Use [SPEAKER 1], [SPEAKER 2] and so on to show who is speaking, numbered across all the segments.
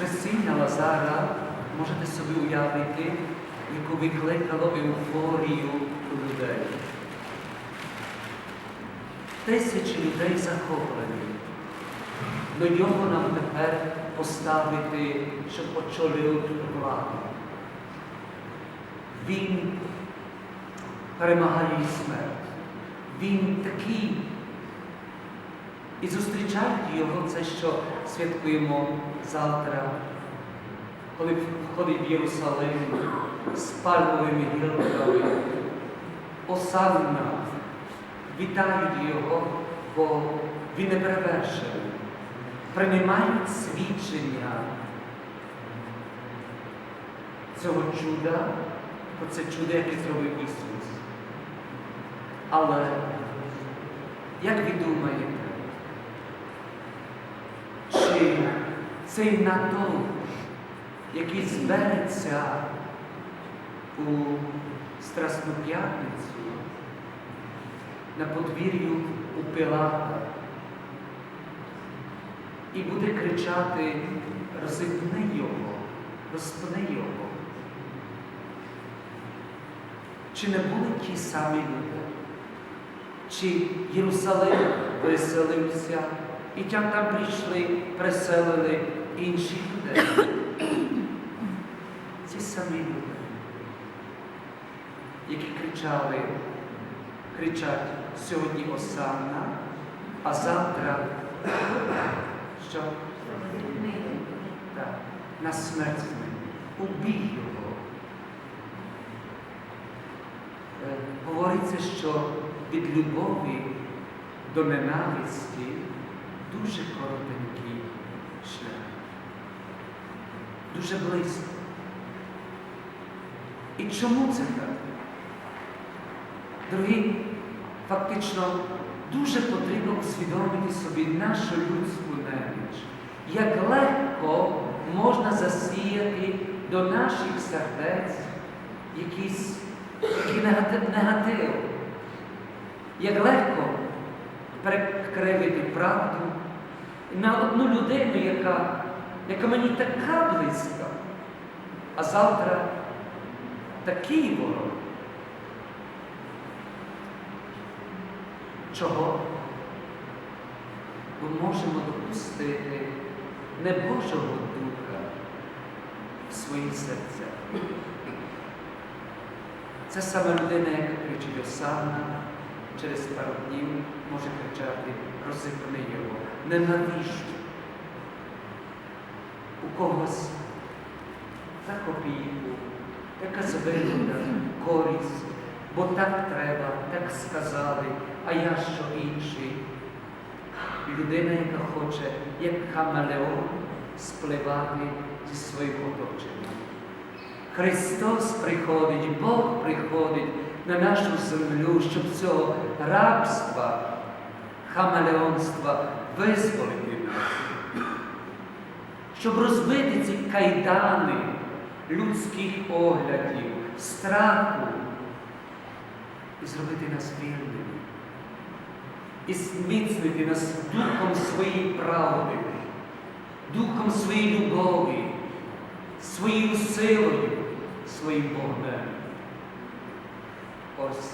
[SPEAKER 1] Воскресіння Лазара можете собі уявити, яку викликало еуфорію людей. Тисячі людей захоплені. До нього нам тепер поставити, щоб очолив владу. Він перемагає смерть. Він такий. І зустрічають його це, що святкуємо завтра, коли входить в Єрусалим з пальмовими гілками. Осанна, вітають його, бо він не перевершений. Приймають свідчення цього чуда, про це чудо, яке зробив Ісус. Але, як ви думаєте, чи цей натовп, який збереться у Страсну п'ятницю на подвір'ю у Пилата і буде кричати розіпни його, розпни його. Чи не були ті самі люди? Чи Єрусалим веселився, і там там прийшли, преселили інші людей? Ці самі люди, які кричали, кричать сьогодні Осанна, а завтра що? Так, на смерть. Убій його. Е, Говориться, що від любові до ненависті дуже коротенький шлях. Дуже близько. І чому це так? Дорогі, фактично дуже потрібно усвідомити собі нашу людську неміч. Як легко можна засіяти до наших сердець якийсь який негатив, негатив. Як легко перекривити правду на одну людину, яка, яка мені така близька, а завтра такий ворог. Чого? Бо можемо допустити не Божого Духа в свої серця. Це саме людина, яка кричить Осанна, через пару днів може кричати розіпни його, ненавіжу. Когось за копійку, така звинна, користь, бо так треба, так сказали, а я що інший. Людина, яка хоче, як хамелеон, спливати зі своїм оточенням. Христос приходить, Бог приходить на нашу землю, щоб цього рабства, хамелеонства визволити щоб розбити ці кайдани людських оглядів, страху і зробити нас вільними, і зміцнити нас духом своєї правди, духом своєї любові, своєю силою, своїм вогнем. Ось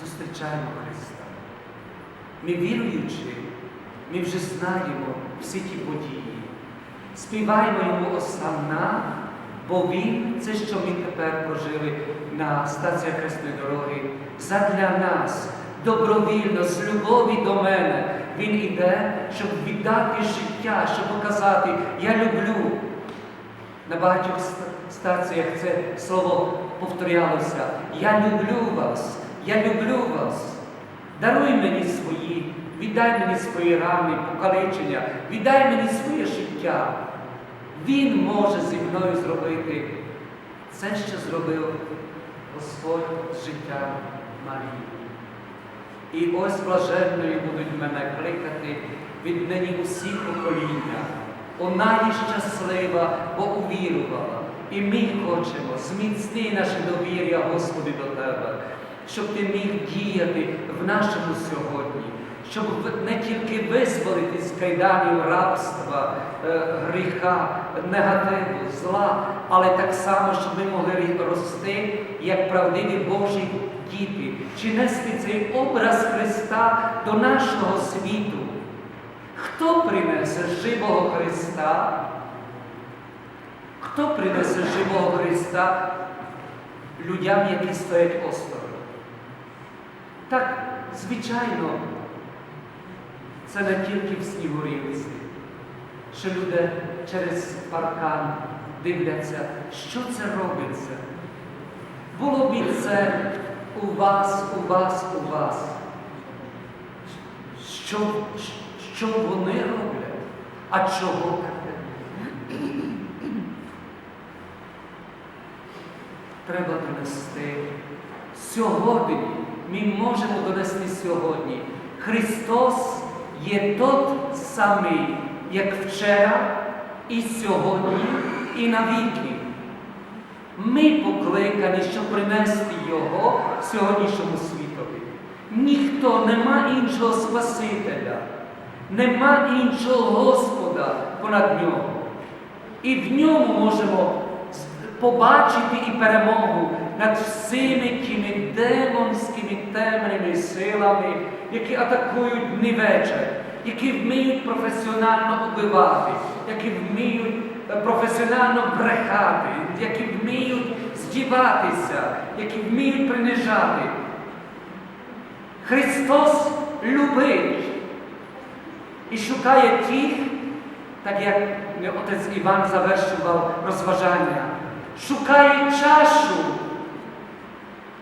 [SPEAKER 1] зустрічаємо Христа. Ми віруючи, ми вже знаємо всі ті події. Співаємо йому Осанна, бо Він, це, що ми тепер прожили на стації Хресної дороги, задля нас, добровільно, з любові до мене. Він іде, щоб віддати життя, щоб показати, я люблю. На багатьох стаціях це слово повторялося. Я люблю вас, я люблю вас. Даруй мені свої, віддай мені свої рани, покалечення, віддай мені своє життя. Він може зі мною зробити це, що зробив Господь життя Марії. І ось блаженною будуть мене кликати від нині усі покоління. Вона є щаслива, бо увірувала. І ми хочемо зміцни наше довір'я, Господи, до Тебе. щоб ти міг діяти в нашому сьогодні, щоб не тільки визволити з кайданів рабства, е, гріха, негативу, зла, але так само, щоб ми могли рости як правдиві Божі діти, чи нести цей образ Христа до нашого світу. Хто принесе живого Христа? Хто принесе живого Христа людям, які стоять осторонь? Так, звичайно, це не тільки в Снігурівці, що люди через паркан дивляться, що це робиться. Було б це у вас, у вас, у вас. Що, що вони роблять? А чого таке? Треба донести сьогодні. Ми можемо донести сьогодні. Христос є тот самий, як вчора, і сьогодні, і навіки. Ми покликані, щоб принести Його сьогоднішньому світові. Ніхто нема іншого Спасителя, нема іншого Господа понад нього. І в ньому можемо побачити і перемогу над всіми тими демонськими темними силами, які атакують дні вечір, які вміють професіонально убивати, які вміють е, професіонально брехати, які вміють здіватися, які вміють принижати. Христос любить і шукає тих, так як отець Іван завершував розважання, шукає чашу,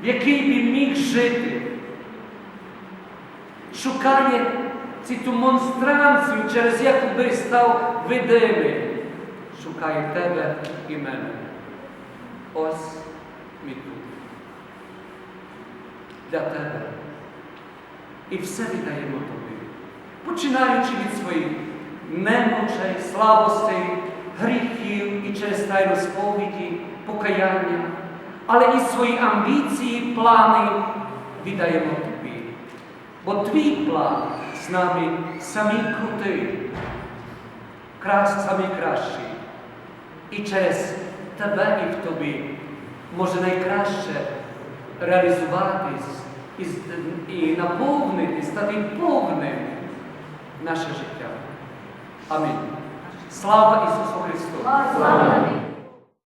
[SPEAKER 1] в якій би міг жити. Шукає цю монстранцію, через яку би став видимий. Шукає тебе і мене. Ось ми тут. Для тебе. І все віддаємо тобі, починаючи від своїх немочей, слабостей, гріхів і через тайну сповіді, покаяння, але і свої амбіції, плани віддаємо тобі. Бо твій план з нами самі крутий, крас, самі кращий. І через тебе і в тобі може найкраще реалізуватись і, і наповнити, стати повним наше життя. Амінь. Слава Ісусу Христу!
[SPEAKER 2] Слава